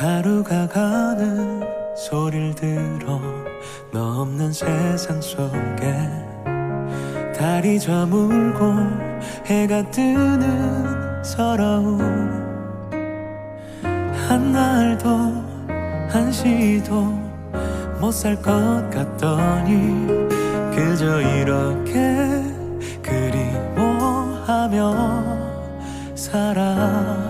하루가 가는 소리를 들어 너 없는 세상 속에 달이 저물고 해가 뜨는 서러움. 한 날도 한 시도 못 살 것 같더니 그저 이렇게 그리워하며 살아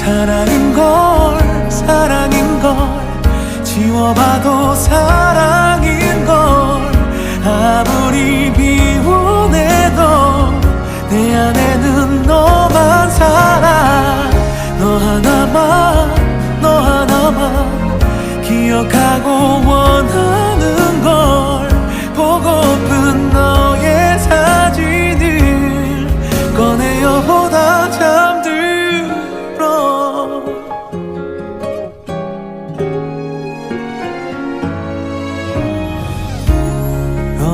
사랑인 걸 사랑인 걸 지워봐도 사랑인 걸. 아무리 비운해도 내 안에는 너만 살아. 너 하나만 너 하나만 기억하고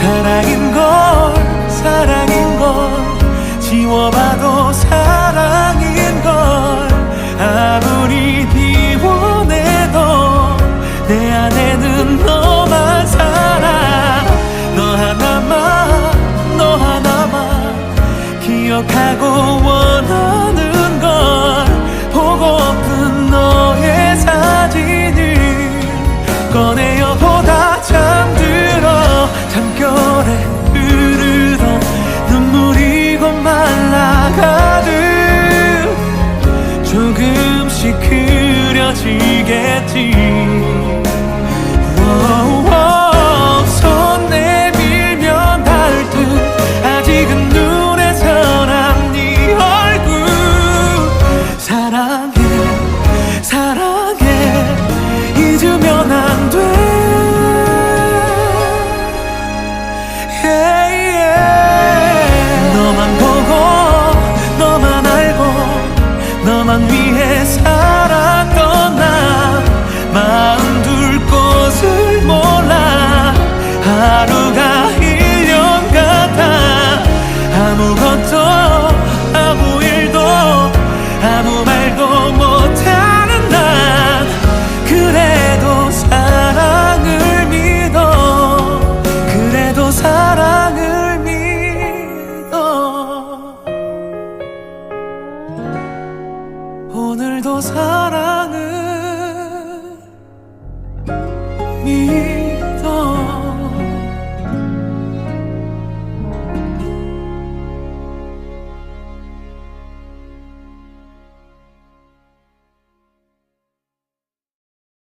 사랑인 걸 사랑인 걸 지워봐도 사랑인 걸. 아무리 비워내도 내 안에는 너만 살아. 너 하나만 너 하나만 기억하고 원하는 걸 보고픈 너의 사진을 꺼내어 조금씩 그려지겠지. 손 내밀면 닿을 듯 아직은 눈에 선한 네 얼굴. 사랑 위해 살